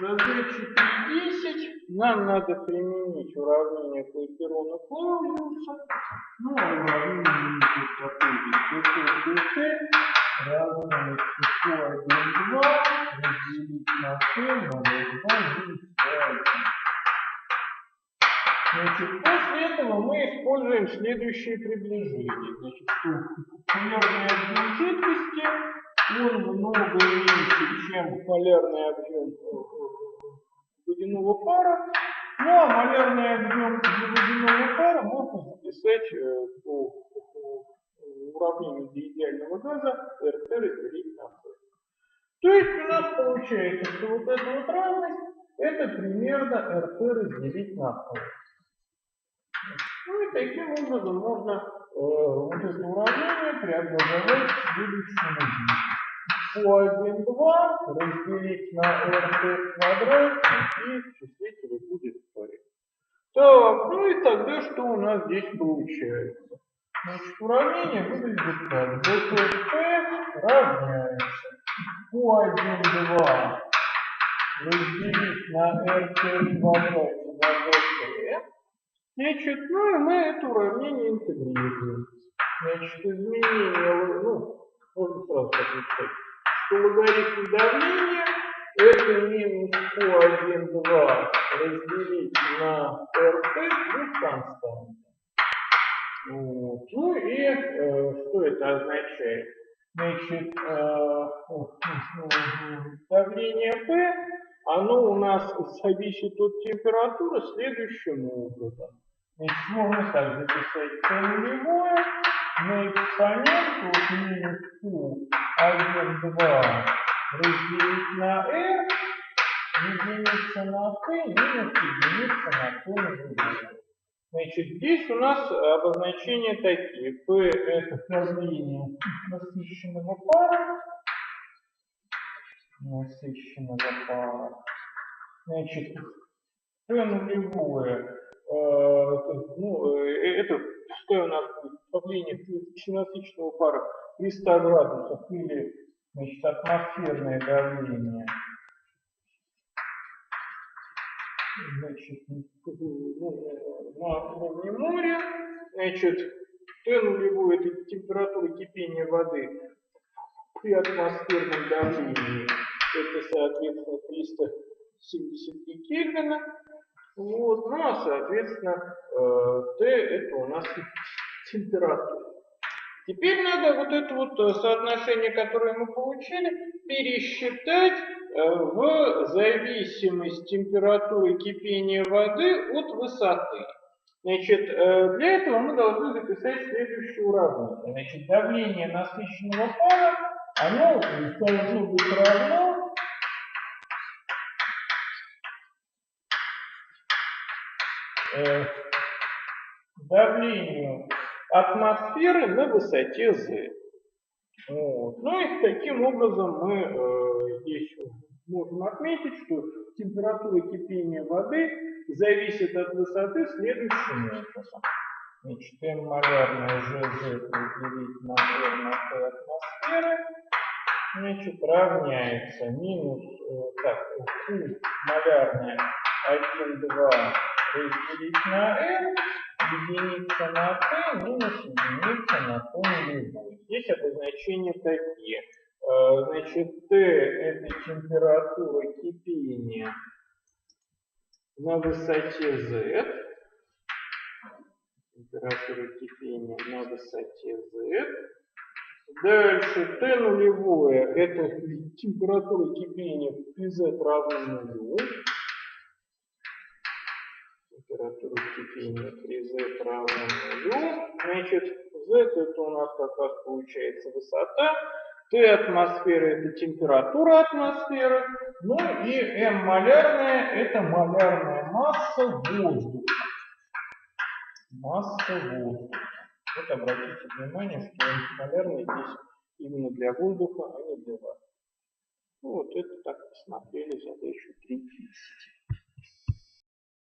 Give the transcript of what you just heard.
задача 10. Нам надо применить уравнение Клайперона Клаузиуса. Ну, а уравнение будет такое. dt равно число 1, 2 разделить на t на 2 минус 2, Значит, после этого мы используем следующее приближение. Значит, что полярный объем жидкости, он много меньше, чем полярный объем водяного пара. Ну, а малярный объем водяного пара можно записать по уравнению для идеального газа РТ разделить на. То есть у нас получается, что вот эта вот разность, это примерно РТ разделить на P. Ну и таким образом можно э, вот это уравнение преобразовать в следующем виде. По 1, 2 разделить на rt квадрат и в числителе будет p. Так, ну и тогда что у нас здесь получается? Значит, уравнение выглядит так. dp равняется по 1, 2 разделить на rt квадрат на dp Значит, ну и мы это уравнение интегрируем. Значит, изменение, ну, можно сразу написать, что логарифм давления это минус Q1, 2 разделить на RT плюс константа. Вот. Ну и э, что это означает? Значит, э, давление P, оно у нас зависит от температуры следующим образом. Значит, можно так записать P нулевое на экспонент от минус Q 1, 2 разделить на R единица на P минус единица на P нулевое. Значит, здесь у нас обозначения такие. P это давление насыщенного пара. Насыщенного пара. Значит, P нулевое ну, э, это пускай у нас давление насыщенного пара при 100 градусах или значит, атмосферное давление. Значит, ну, на уровне моря, значит, Т нулевой это температура кипения воды при атмосферном давлении, это соответственно 373 Кельвина, вот, ну а соответственно э, Т это у нас температура. Теперь надо вот это вот э, соотношение, которое мы получили, пересчитать э, в зависимость температуры кипения воды от высоты. Значит, для этого мы должны записать следующее уравнение. Значит, давление насыщенного пара, оно должно быть равно э, давлению атмосферы на высоте z. Вот. Ну и таким образом мы э, здесь можем отметить, что температура кипения воды зависит от высоты следующим образом. Значит, m малярная GZ разделить на T атмосферы значит, равняется минус, э, так, Q малярная 1, 2 разделить на n, единица на t минус единица на t нулевой. Здесь обозначения такие. Э, значит, t это температура кипения на высоте z. Температура кипения на высоте z. Дальше Т нулевое это температура кипения при Z равна нулю температуру кипения при Z равна нулю. Значит, Z это у нас как раз получается высота. Т атмосфера это температура атмосферы. Ну и М малярная это малярная масса воздуха. Масса воздуха. Вот обратите внимание, что М малярный здесь именно для воздуха, а не для воды. Ну, вот это так посмотрели задачу 3.10.